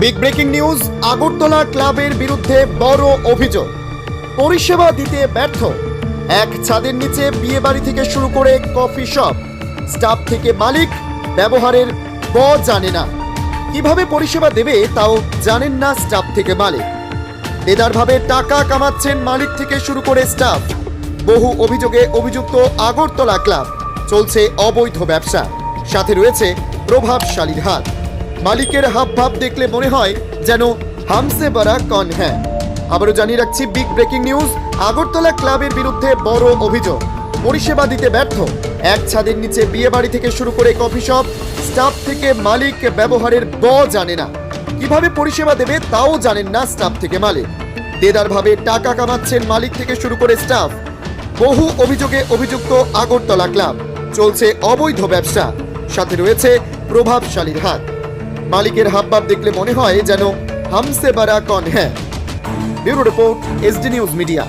Big breaking news Agartala ক্লাবের বিরুদ্ধে বড় অভিযোগ। পরিষেবা দিতে ব্যর্থ। এক ছাদের নিচে বিয়ে বাড়ি থেকে শুরু করে কফি শপ। স্টাফ থেকে মালিক, ব্যবহারের ব জানে না। কীভাবে পরিষেবা দেবে তাও জানেন না স্টাফ থেকে মালিক। বেদারভাবে টাকা কামাচ্ছেন মালিক থেকে শুরু করে স্টাফ। বহু অভিযোগে অভিযুক্ত আগরতলা ক্লাব। চলছে অবৈধ ব্যবসা। সাথে রয়েছে প্রভাবশালীর হাত। মালিকের হাব ভাব দেখলে মনে হয় যেন হামসে বারা কন হ্যাঁ। আবারও জানিয়ে রাখছি বিগ ব্রেকিং নিউজ আগরতলা ক্লাবের বিরুদ্ধে বড় অভিযোগ। পরিষেবা দিতে ব্যর্থ। এক ছাদের নিচে বিয়ে বাড়ি থেকে শুরু করে কফি শপ, স্টাফ থেকে মালিক ব্যবহারের ব জানে না। কীভাবে পরিষেবা দেবে তাও জানেন না স্টাফ থেকে মালিক। দেদারভাবে টাকা কামাচ্ছেন মালিক থেকে শুরু করে স্টাফ। বহু অভিযোগে অভিযুক্ত আগরতলা ক্লাব। চলছে অবৈধ ব্যবসা। সাথে রয়েছে প্রভাবশালীর হাত। মালিকের হাবভাব দেখলে মনে হয় যেন হামসে বারা কন। হ্যাঁ। Bureau report SD News Media